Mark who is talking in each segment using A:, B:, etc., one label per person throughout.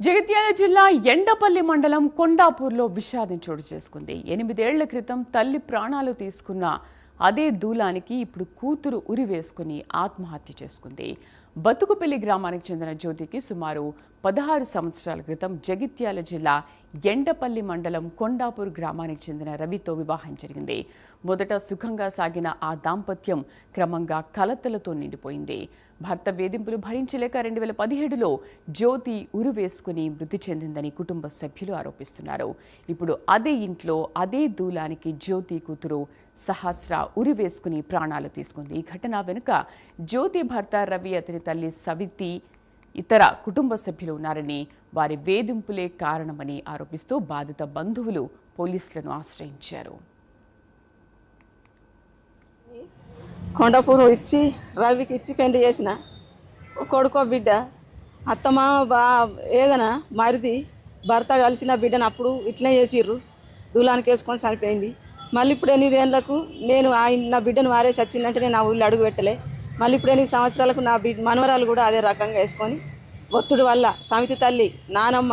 A: జగిత్యాల జిల్లా ఎండపల్లి మండలం కొండాపూర్లో విషాదం చోటు చేసుకుంది. ఎనిమిదేళ్ళ క్రితం తల్లి ప్రాణాలు తీసుకున్న అదే దూలానికి ఇప్పుడు కూతురు ఉరి వేసుకుని ఆత్మహత్య చేసుకుంది. బతుకుపల్లి గ్రామానికి చెందిన జ్యోతికి సుమారు పదహారు సంవత్సరాల క్రితం జగిత్యాల జిల్లా ఎండపల్లి మండలం కొండాపూర్ గ్రామానికి చెందిన రవితో వివాహం జరిగింది. మొదట సుఖంగా సాగిన ఆ దాంపత్యం క్రమంగా కలతలతో నిండిపోయింది. భర్త వేధింపులు భరించలేక రెండు వేల పదిహేడులో జ్యోతి ఉరి వేసుకుని మృతి చెందిందని కుటుంబ సభ్యులు ఆరోపిస్తున్నారు. ఇప్పుడు అదే ఇంట్లో అదే దూలానికి జ్యోతి కూతురు సహస్ర ఉరి వేసుకుని ప్రాణాలు తీసుకుంది. ఈ ఘటన వెనుక జ్యోతి భర్త రవి అతని తల్లి సవితి ఇతర కుటుంబ సభ్యులు ఉన్నారని వారి వేధింపులే కారణమని ఆరోపిస్తూ బాధిత బంధువులు పోలీసులను ఆశ్రయించారు.
B: కొండపూరం ఇచ్చి రవికి ఇచ్చి పెళ్ళి చేసిన కొడుకో బిడ్డ అత్తమామ బా ఏదైనా మరిది భర్త కలిసిన బిడ్డను అప్పుడు ఇట్లనే చేసిర్రు. దూలానికి వేసుకొని చనిపోయింది. మళ్ళీ ఇప్పుడు ఎనిమిదేళ్ళకు నేను ఆయన నా బిడ్డను వారే చచ్చిందంటే నేను ఆ ఊళ్ళో అడుగు పెట్టలే. మళ్ళీ ఇప్పుడు ఎనిమిది సంవత్సరాలకు నా బిడ్డ మనవరాలు కూడా అదే రకంగా వేసుకొని ఒత్తిడి వల్ల సమితి తల్లి నానమ్మ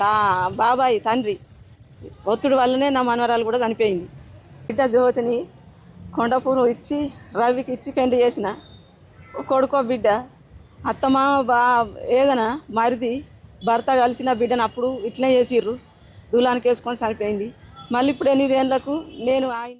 B: తా బాబాయ్ తండ్రి ఒత్తిడి వల్లనే నా మనవరాలు కూడా చనిపోయింది. బిడ్డ జ్యోతిని కొండపూరు ఇచ్చి రవికి ఇచ్చి పెళ్ళి చేసిన కొడుకో బిడ్డ. అత్తమ్మ బా ఏదైనా మరిది భర్త కలిసిన బిడ్డను అప్పుడు ఇట్లనే చేసిర్రు. దూలానికి వేసుకొని చనిపోయింది. మళ్ళీ ఇప్పుడు ఎనిమిదేళ్ళకు నేను ఆయన